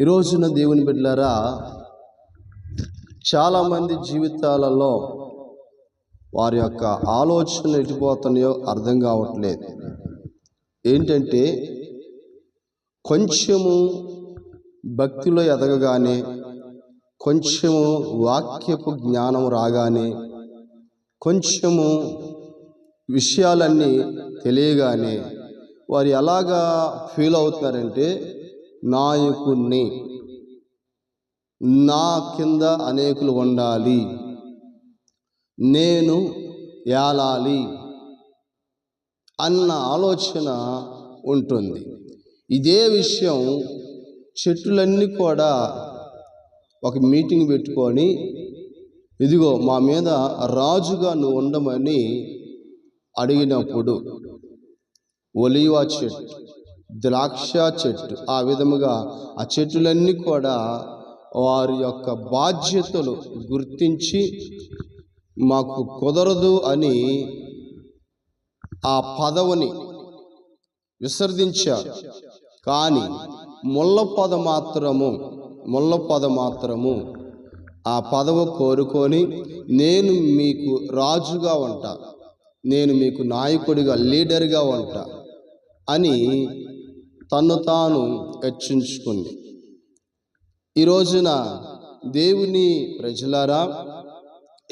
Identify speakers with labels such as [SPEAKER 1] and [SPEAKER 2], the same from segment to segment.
[SPEAKER 1] ఈ రోజున దేవుని బిడ్డలారా చాలామంది జీవితాలలో వారి యొక్క ఆలోచనలు ఎటుపోతున్నాయో అర్థం కావట్లేదు. ఏంటంటే కొంచెము భక్తిలో ఎదగగానే కొంచెము వాక్యపు జ్ఞానం రాగానే కొంచెము విషయాలన్నీ తెలియగానే వారు ఎలాగా ఫీల్ అవుతున్నారంటే నాయకుణ్ణి. నా కింద అనేకులు ఉండాలి. నేను ఏలాలి అన్న ఆలోచన ఉంటుంది. ఇదే విషయం చెట్టులన్నీ కూడా ఒక మీటింగ్ పెట్టుకొని ఇదిగో మా మీద రాజుగా నువ్వు ఉండమని అడిగినప్పుడు ఒలివా చెట్టు ద్రాక్ష చెట్టు. ఆ విధముగా ఆ చెట్టులన్నీ కూడా వారి యొక్క బాధ్యతలు గుర్తించి మాకు కుదరదు అని ఆ పదవిని విసర్జించారు. కానీ ముళ్ళ పద మాత్రము ముళ్ళ పద మాత్రము ఆ పదవి కోరుకొని నేను మీకు రాజుగా ఉంటా నేను మీకు నాయకుడిగా లీడర్గా ఉంటా అని తను తాను హెచ్చించుకుంది. ఈ రోజున దేవుని ప్రజలారా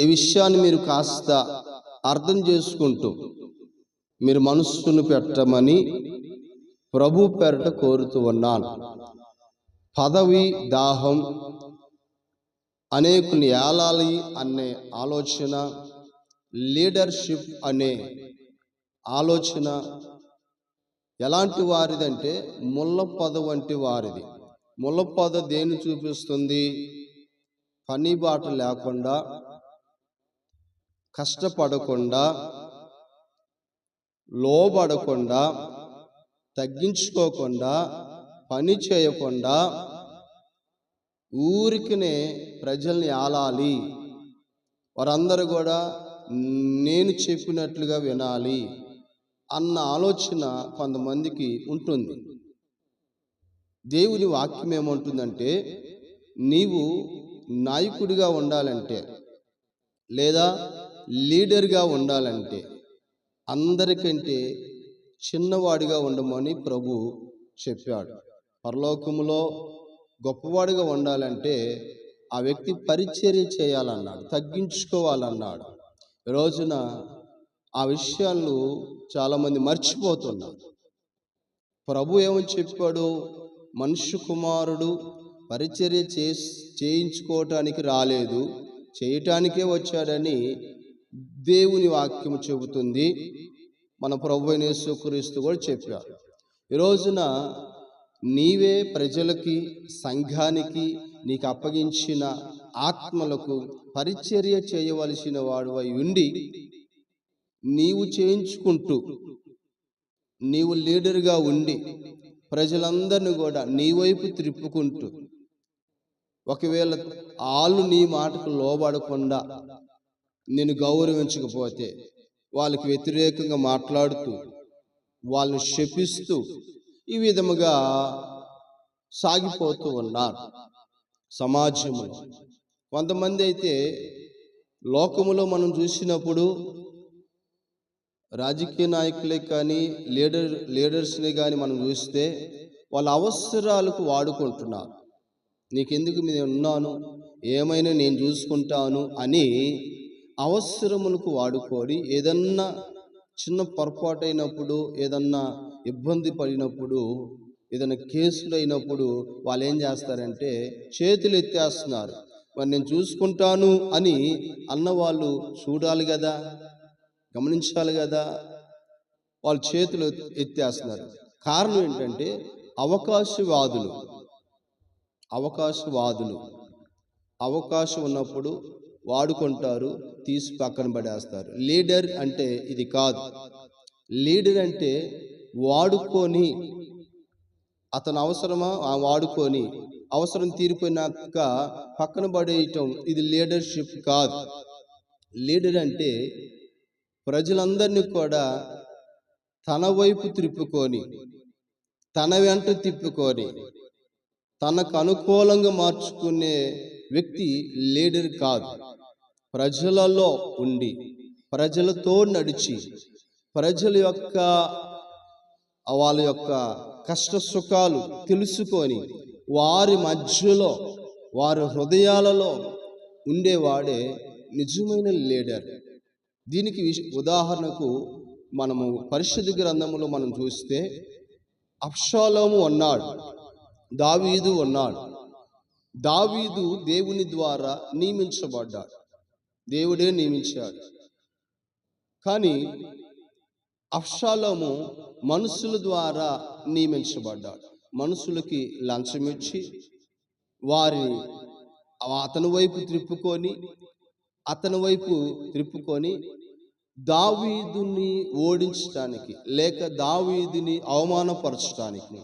[SPEAKER 1] ఈ విషయాన్ని మీరు కాస్త అర్థం చేసుకుంటూ మీరు మనస్సును పెట్టమని ప్రభు పేరట కోరుతూ ఉన్నాను. పదవి దాహం అనేకుని ఏలాలి అనే ఆలోచన లీడర్షిప్ అనే ఆలోచన ఎలాంటి వారిదంటే ముళ్ళ పొద వంటి వారిది. ముళ్ళ పొద దేన్ని చూపిస్తుంది? పని బాట లేకుండా కష్టపడకుండా లోబడకుండా తగ్గించుకోకుండా పని చేయకుండా ఊరికినే ప్రజల్ని ఆలాలి వారందరూ కూడా నేను చెప్పినట్లుగా వినాలి. అన్న ఆలోచన కొంతమందికి ఉంటుంది. దేవుని వాక్యం ఏమంటుందంటే నీవు నాయకుడిగా ఉండాలంటే లేదా లీడర్గా ఉండాలంటే అందరికంటే చిన్నవాడిగా ఉండమని ప్రభు చెప్పాడు. పరలోకములో గొప్పవాడిగా ఉండాలంటే ఆ వ్యక్తి పరిచర్య చేయాలన్నాడు తగ్గించుకోవాలన్నాడు. రోజున ఆ విషయాలు చాలామంది మర్చిపోతున్నారు. ప్రభు ఏమని చెప్పాడు? మనుష్య కుమారుడు పరిచర్య చే చేయించుకోవటానికి రాలేదు చేయటానికే వచ్చాడని దేవుని వాక్యం చెబుతుంది. మన ప్రభు యేసుక్రీస్తు కూడా చెప్పారు. ఈ రోజున నీవే ప్రజలకి సంఘానికి నీకు అప్పగించిన ఆత్మలకు పరిచర్య చేయవలసిన వాడు ఉండి నీవు చేయించుకుంటూ నీవు లీడర్గా ఉండి ప్రజలందరిని కూడా నీ వైపు త్రిప్పుకుంటూ ఒకవేళ వాళ్ళు నీ మాటకు లోబడకుండా నేను గౌరవించకపోతే వాళ్ళకి వ్యతిరేకంగా మాట్లాడుతూ వాళ్ళని శపిస్తూ ఈ విధముగా సాగిపోతూ ఉన్నారు సమాజంలో. కొంతమంది అయితే లోకములో మనం చూసినప్పుడు రాజకీయ నాయకులే కానీ లీడర్ లీడర్స్ని కానీ మనం చూస్తే వాళ్ళ అవసరాలకు వాడుకుంటున్నారు. నీకెందుకు నేను ఉన్నాను? ఏమైనా నేను చూసుకుంటాను అని అవసరములకు వాడుకొని ఏదన్నా చిన్న పొరపాటు అయినప్పుడు ఏదన్నా ఇబ్బంది పడినప్పుడు ఏదైనా కేసులు అయినప్పుడు వాళ్ళు ఏం చేస్తారంటే చేతులు ఎత్తేస్తున్నారు మరి నేను చూసుకుంటాను అని అన్నవాళ్ళు చూడాలి కదా. గమనించాలి కదా. వాళ్ళు చేతులు ఎత్తేస్తున్నారు. కారణం ఏంటంటే అవకాశవాదులు. అవకాశవాదులు. అవకాశం ఉన్నప్పుడు వాడుకుంటారు తీసి పక్కన పడేస్తారు. లీడర్ అంటే ఇది కాదు. లీడర్ అంటే వాడుకొని అతను అవసరమా? వాడుకొని. అవసరం తీరిపోయినాక పక్కన పడేయటం ఇది లీడర్షిప్ కాదు. లీడర్ అంటే ప్రజలందరినీ కూడా తన వైపు త్రిప్పుకొని తన వెంట తిప్పుకొని తనకు అనుకూలంగా మార్చుకునే వ్యక్తి లీడర్ కాదు. ప్రజలలో ఉండి ప్రజలతో నడిచి ప్రజల యొక్క వాళ్ళ యొక్క కష్ట సుఖాలు తెలుసుకొని వారి మధ్యలో వారి హృదయాలలో ఉండేవాడే నిజమైన లీడర్. దీనికి ఉదాహరణకు మనము పరిశుద్ధ గ్రంథములో మనం చూస్తే అప్షాలోము ఉన్నాడు దావీదు ఉన్నాడు దావీదు దేవుని ద్వారా నియమించబడ్డాడు దేవుడే నియమించాడు. కానీ అప్షాలోము మనుషుల ద్వారా నియమించబడ్డాడు. మనుషులకి లంచం ఇచ్చి వారిని అతని వైపు త్రిప్పుకొని అతని వైపు త్రిప్పుకొని దావీదుని ఓడించడానికి లేక దావీదుని అవమానపరచడానికి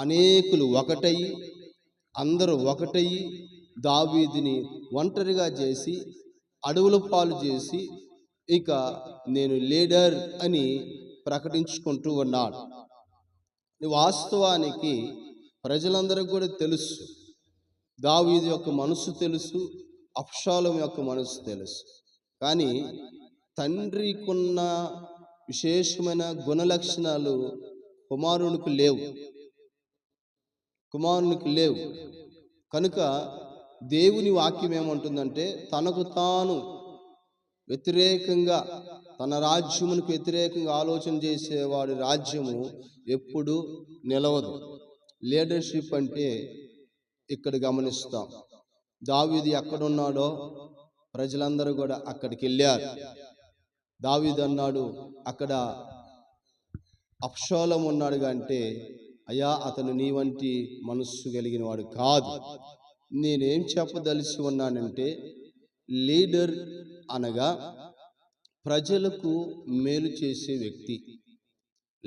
[SPEAKER 1] అనేకులు ఒకటయ్యి అందరూ ఒకటయ్యి దావీదుని ఒంటరిగా చేసి అడవుల పాలు చేసి ఇక నేను లీడర్ అని ప్రకటించుకుంటూ ఉన్నాడు. వాస్తవానికి ప్రజలందరికీ కూడా తెలుసు. దావీదు యొక్క మనసు తెలుసు. అప్షాలం యొక్క మనసు తెలుసు. కానీ తండ్రికున్న విశేషమైన గుణలక్షణాలు కుమారునికి లేవు. కుమారునికి లేవు. కనుక దేవుని వాక్యం ఏమంటుందంటే తనకు తాను వ్యతిరేకంగా తన రాజ్యమునికి వ్యతిరేకంగా ఆలోచన చేసేవాడి రాజ్యము ఎప్పుడు నిలవదు. లీడర్షిప్ అంటే ఇక్కడ గమనిస్తాం. దావీదు ఎక్కడున్నాడో ప్రజలందరూ కూడా అక్కడికి వెళ్ళారు. దావీదు అన్నాడు అక్కడ అప్షోలం ఉన్నాడు అంటే అయ్యా అతను నీ వంటి మనస్సు కలిగిన వాడు కాదు. నేనేం చెప్పదలిసి ఉన్నానంటే లీడర్ అనగా ప్రజలకు మేలు చేసే వ్యక్తి.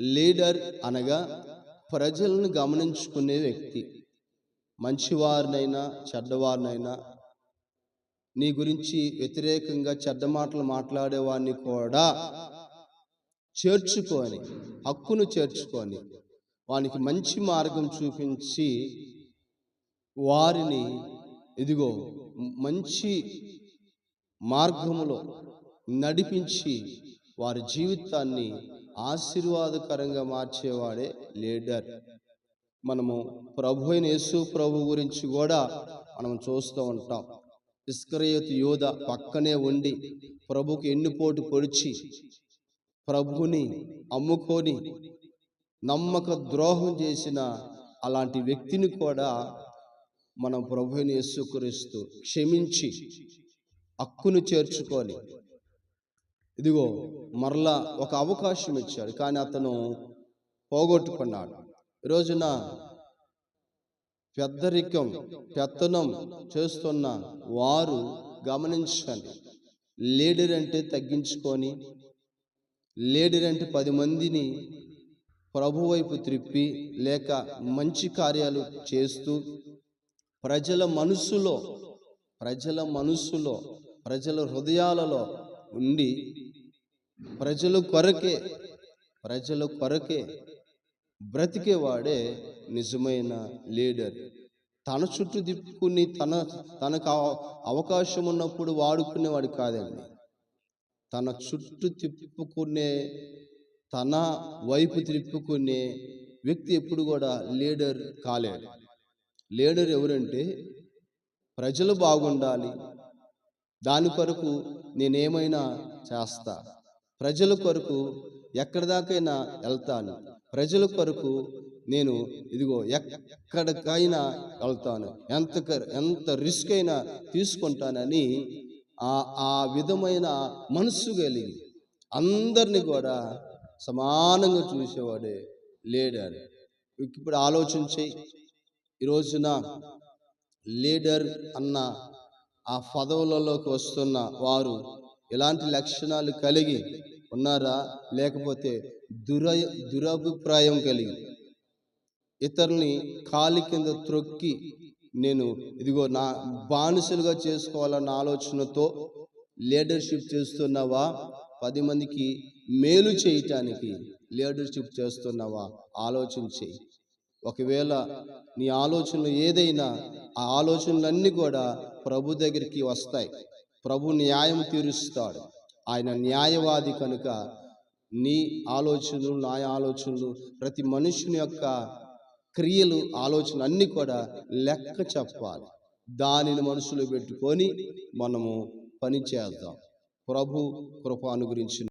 [SPEAKER 1] లీడర్ అనగా ప్రజలను గమనించుకునే వ్యక్తి. మంచివారినైనా చెడ్డవారినైనా నీ గురించి వ్యతిరేకంగా చెడ్డ మాటలు మాట్లాడేవాడిని కూడా చేర్చుకొని హక్కును చేర్చుకొని వానికి మంచి మార్గం చూపించి వారిని ఇదిగో మంచి మార్గములో నడిపించి వారి జీవితాన్ని ఆశీర్వాదకరంగా మార్చేవాడే లీడర్. మనము ప్రభు అయిన యేసు ప్రభు గురించి కూడా మనం చూస్తూ ఉంటాం. ఇస్కరయత్ యోధ పక్కనే ఉండి ప్రభుకి ఎన్నుపోటు పొడిచి ప్రభుని అమ్ముకొని నమ్మక ద్రోహం చేసిన అలాంటి వ్యక్తిని కూడా మనం ప్రభుని యేసుక్రీస్తు క్షమించి హక్కును చేర్చుకొని ఇదిగో మరలా ఒక అవకాశం ఇచ్చాడు. కానీ అతను పోగొట్టుకున్నాడు. రోజున పెద్దరికం పెత్తనం చేస్తున్న వారు గమనించండి. లీడర్ అంటే తగ్గించుకొని లీడర్ అంటే పది మందిని ప్రభు వైపు త్రిప్పి లేక మంచి కార్యాలు చేస్తూ ప్రజల మనసులో ప్రజల మనసులో ప్రజల హృదయాలలో ఉండి ప్రజల కొరకే ప్రజల కొరకే బ్రతికేవాడే నిజమైన లీడర్. తన చుట్టూ తిప్పుకుని తన తనకు అవ- అవకాశం ఉన్నప్పుడు వాడుకునేవాడు కాదండి. తన చుట్టూ తిప్పుకునే తన వైపు తిప్పుకునే వ్యక్తి ఎప్పుడు కూడా లీడర్ కాలేడు. లీడర్ ఎవరంటే ప్రజలు బాగుండాలి. దాని కొరకు నేనేమైనా చేస్తా. ప్రజల కొరకు ఎక్కడి దాకైనా వెళ్తాను. ప్రజల కొరకు నేను ఇదిగో ఎక్కడికైనా వెళ్తాను. ఎంత క- ఎంత రిస్క్ అయినా తీసుకుంటానని ఆ ఆ విధమైన మనస్సు కలిగి అందరిని కూడా సమానంగా చూసేవాడే లీడర్. ఇప్పుడు ఆలోచించి ఈరోజున లీడర్ అన్న ఆ పదవులలోకి వస్తున్న వారు ఎలాంటి లక్షణాలు కలిగి ఉన్నారా? లేకపోతే దుర దురభిప్రాయం కలిగి ఇతరుల్ని కాలి కింద త్రొక్కి నేను ఇదిగో నా బానిసలుగా చేసుకోవాలన్న ఆలోచనతో లీడర్షిప్ చేస్తున్నావా? పది మందికి మేలు చేయటానికి లీడర్షిప్ చేస్తున్నావా? ఆలోచన చేయి ఒకవేళ నీ ఆలోచనలు ఏదైనా ఆ ఆలోచనలన్నీ కూడా ప్రభు దగ్గరికి వస్తాయి. ప్రభు న్యాయం తీరుస్తాడు. ఆయన న్యాయవాది కనుక నీ ఆలోచనలు నా ఆలోచనలు ప్రతి మనుషుని యొక్క క్రియలు ఆలోచన అన్నీ కూడా లెక్క చెప్పాలి. దానిని మనసులో పెట్టుకొని మనము పని చేద్దాం. ప్రభు కృప అనుగురించి